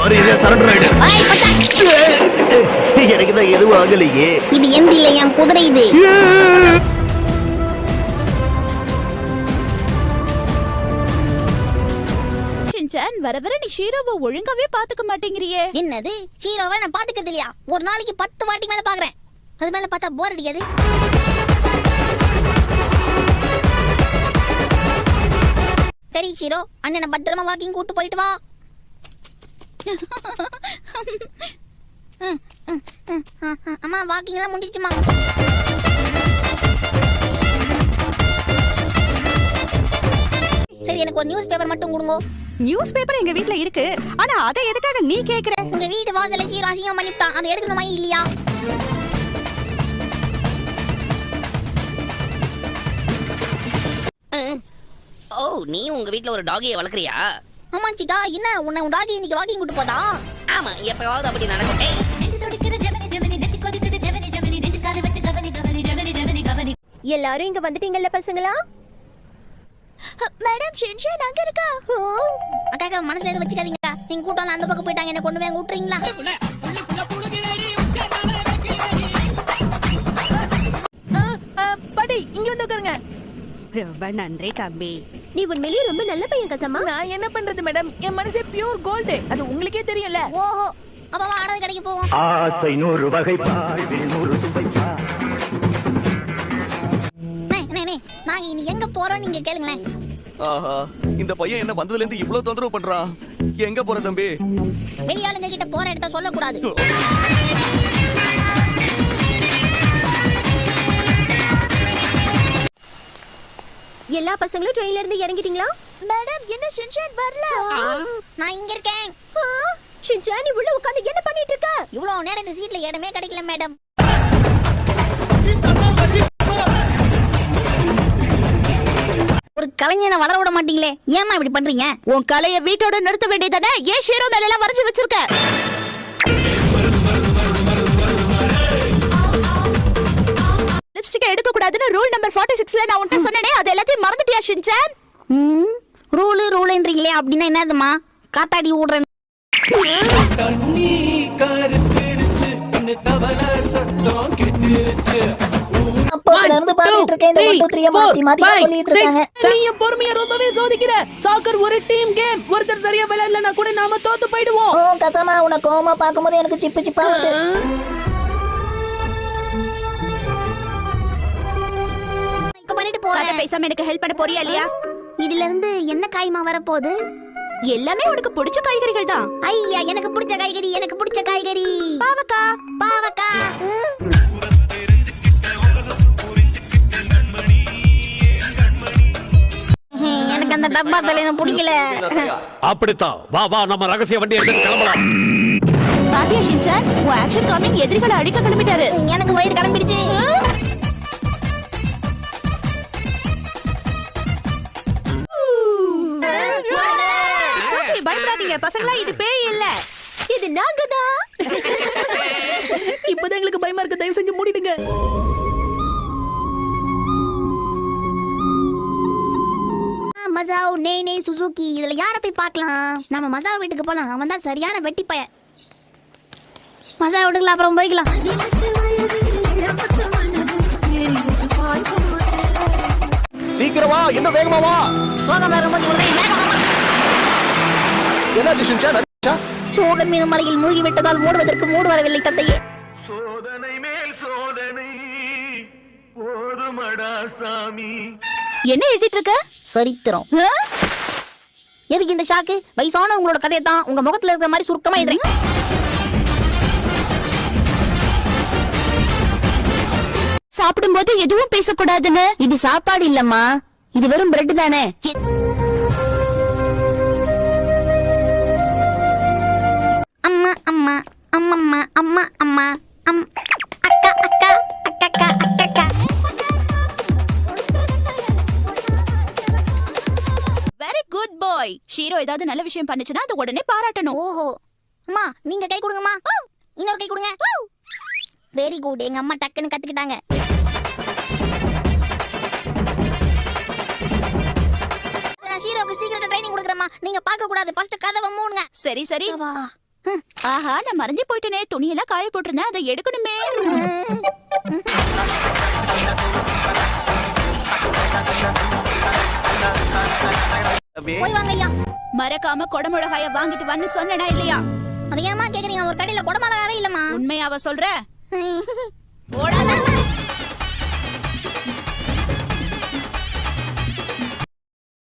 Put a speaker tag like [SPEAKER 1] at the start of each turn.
[SPEAKER 1] பாரு இதே சரண்டர் ஆயிடு. எனக்கு தான் எதுவும் ஆகலையே.
[SPEAKER 2] இது எந்த இல்ல என் குதிரை இது?
[SPEAKER 3] ஷின்சான் வர வர நீ ஷீரோவை ஒழுங்காவே பாத்துக்க மாட்டேங்கிறியே.
[SPEAKER 2] என்னது? ஹீரோவை நான் பாத்துக்கிறது இல்லையா? ஒரு நாளைக்கு பத்து வாட்டி மேல பாக்குறேன் அது மேல பார்த்தா போர் அடிக்காது. சரி ஹீரோ அண்ணனை பத்திரமா வாக்கிங் கூட்டு போயிட்டு வா. அம்மா வாக்கிங் எல்லாம் முடிஞ்சிச்சுமா சரி எனக்கு ஒரு நியூஸ் பேப்பர் மட்டும் கொடுங்க.
[SPEAKER 3] நியூஸ் பேப்பர் எங்க வீட்ல இருக்கு. ஆனா அதை எதுக்காக நீ கேக்குற?
[SPEAKER 2] உங்க வீட்டு வாசல்ல ஹீரோ அசிங்கம் பண்ணிவிட்டான் அதை எடுக்கணுமா இல்லையா?
[SPEAKER 4] ஓ நீ உங்க வீட்ல ஒரு டாகியை வளர்க்குறியா?
[SPEAKER 2] ஆமா சிட்டா என்ன? உன்னை உன் டாகி இன்னைக்கு வாக்கிங் கூட்டு போதா?
[SPEAKER 4] ஆமா எப்பயாவது அப்படி நடக்கும். ஏய்,
[SPEAKER 3] எல்லாரும் இங்க வந்துட்டீங்கல்ல பசங்களா? மேடம் ஷின்சான் அங்க இருக்கா?
[SPEAKER 2] அக்கா அக்கா மனசுல எதுவும் வச்சுக்காதீங்க நீங்க கூட்டம் அந்த பக்கம் போயிட்டாங்க. என்ன கொண்டு போய் அங்க விட்டுறீங்களா?
[SPEAKER 5] படி இங்க வந்து உட்காருங்க.
[SPEAKER 3] ரொம்ப நன்றி தம்பி. நீ உண்மையிலேயே ரொம்ப நல்ல பையன் கசமா
[SPEAKER 5] நான் என்ன பண்றது மேடம் என் மனசே பியூர் கோல்டு அது உங்களுக்கே தெரியும்ல.
[SPEAKER 2] ஓஹோ. அப்ப வா ஆடது கடைக்கு போவோம்.
[SPEAKER 6] ஆசை நூறு வகை வாழ்வில் நூறு
[SPEAKER 2] அண்ணே, நாங்க இனி எங்க போறோம் நீங்க கேளுங்களேன்.
[SPEAKER 1] ஆஹா இந்த பையன் என்ன வந்ததுல இருந்து இவ்வளவு தொந்தரவு பண்றான்? எங்க போற தம்பி?
[SPEAKER 2] வெளியாளுங்க கிட்ட போற இடத்த சொல்லக்கூடாது.
[SPEAKER 3] எல்லா பசங்களும் ட்ரெயின்ல இருந்து இறங்கிட்டீங்களா? மேடம் என்ன ஷின்சான் வரல?
[SPEAKER 2] நான் இங்க இருக்கேன்.
[SPEAKER 3] ஷின்சான் நீ உள்ள உட்கார்ந்து என்ன பண்ணிட்டு இருக்க?
[SPEAKER 2] இவ்வளவு நேரம் இந்த சீட்ல இடமே கிடைக்கல மேடம். ஒரு கலைஞனை வளர விட மாட்டீங்களே. ஏமா இப்படி பண்றீங்க?
[SPEAKER 3] உன் கலைய வீட்டோட நிறுத்த வேண்டியதானே ஏன் ஷீரோ மேல எல்லாம் வரைஞ்சு வச்சிருக்க? கூடாதுன்னு ரூல் நம்பர் 46ல நான் உன்கிட்ட சொன்னேனே அது எல்லாத்தையும் மறந்துட்டியா ஷின்சான்
[SPEAKER 2] ம் ரூலு ரூலுன்றீங்களே அப்படின்னா என்னதுமா காத்தாடி விடுறேன்
[SPEAKER 7] தண்ணி கருத்திருச்சு தவள சத்தம் கெட்டுருச்சு.
[SPEAKER 5] பொறுமைய ரொம்பவே சோதிக்கிற. சாக்கர் ஒரு டீம் கேம் ஒருத்தர் சரியா விளையாடலனா கூட நாம தோத்து போயிடுவோம்.
[SPEAKER 2] ஓ கசமா உன கோமா பாக்கும்போது எனக்கு சிப்பு சிப்பா போறேன்
[SPEAKER 3] பேசாம எனக்கு ஹெல்ப் பண்ண போறியா இல்லையா?
[SPEAKER 2] இதுல இருந்து என்ன காய்மா வரப்போகுது?
[SPEAKER 3] எல்லாமே உனக்கு பிடிச்ச காய்கறிகள் தான்.
[SPEAKER 2] ஐயா எனக்கு பிடிச்ச காய்கறி எனக்கு பிடிச்ச காய்கறி.
[SPEAKER 3] பாவக்கா.
[SPEAKER 2] பாவக்கா. எனக்கு அந்த டப்பா தலையின பிடிக்கல.
[SPEAKER 6] அப்படித்தான். வா வா நம்ம ரகசிய வண்டி எடுத்து கிளம்பலாம்.
[SPEAKER 3] பாத்தியா ஷின்சான் உன் ஆக்ஷன் காமிங் எதிரிகளை அழிக்க கிளம்பிட்டாரு.
[SPEAKER 2] எனக்கு வயிறு கிளம்பிடுச்சு
[SPEAKER 3] பயப்படாதீங்க பசங்களா இது பேய் இல்ல. இது நாங்க தான்
[SPEAKER 5] இப்பதான் எங்களுக்கு பயமா இருக்கு. தயவு செஞ்சு மூடிடுங்க.
[SPEAKER 2] மசாவ் நே நே சுசுகி இதுல யார போய் பார்க்கலாம்? நம்ம மசாவ் வீட்டுக்கு போலாம். அவன் தான் சரியான வெட்டி பைய மசாவ் வீட்டுக்குள்ள அப்புறம் போய்க்கலாம்.
[SPEAKER 1] சீக்கிரம் என்ன வேகமா வா.
[SPEAKER 2] வாமா.
[SPEAKER 1] என்னாச்சு
[SPEAKER 2] மீன் மலையில் மூழ்கி விட்டதால் மூடுவதற்கு மூடு வரவில்லை தந்தையே.
[SPEAKER 6] சோதனை மேல் சோதனை போதுமடா சாமி.
[SPEAKER 3] என்ன எழுதிட்டு இருக்க?
[SPEAKER 2] சரித்திரம்? எதுக்கு இந்த ஷாக்கு? வயசானவங்களோட கதையை தான் உங்க முகத்துல இருக்கிற மாதிரி சுருக்கமா எழுதுறேன்
[SPEAKER 3] சாப்பிடும்போது எதுவும் பேசக்கூடாதுன்னு?
[SPEAKER 2] இது சாப்பாடு இல்லம்மா. இது வெறும் பிரெட் தானே. அம்மா அம்மா அம்மம்மா அம்மா அம்மா அம் அக்கா அக்கா அக்கா அக்கா அக்கா
[SPEAKER 3] வெரி குட் பாய் ஷீரோ ஏதாவது நல்ல விஷயம் பண்ணுச்சுன்னா அதை உடனே பாராட்டணும்.
[SPEAKER 2] ஓஹோ. அம்மா நீங்க கை கொடுங்கம்மா. இன்னொரு கை கொடுங்க. வெரி குட் எங்க அம்மா டக்குன்னு கத்துக்கிட்டாங்க. நான் ஷீரோக்கு சீக்கிரட்டா ட்ரைனிங் கொடுக்குறேம்மா. நீங்க பார்க்க கூடாது ஃபர்ஸ்ட் கதவை மூடுங்க.
[SPEAKER 3] சரி சரி.
[SPEAKER 2] வா
[SPEAKER 3] ஆஹா நான் மறைஞ்சு போயிட்டேனே. துணியெல்லாம் காய போட்டிருந்தேன். அதை எடுக்கணுமே.
[SPEAKER 2] போய்
[SPEAKER 3] மறக்காம கொடமிளகாய வாங்கிட்டு வந்து சொன்னனா இல்லையா?
[SPEAKER 2] அது ஏமா கேக்குறீங்க. ஒரு கடையில குடமிளகாவே இல்லம்மா.
[SPEAKER 3] உண்மையாவ சொல்ற?
[SPEAKER 2] போடாதா.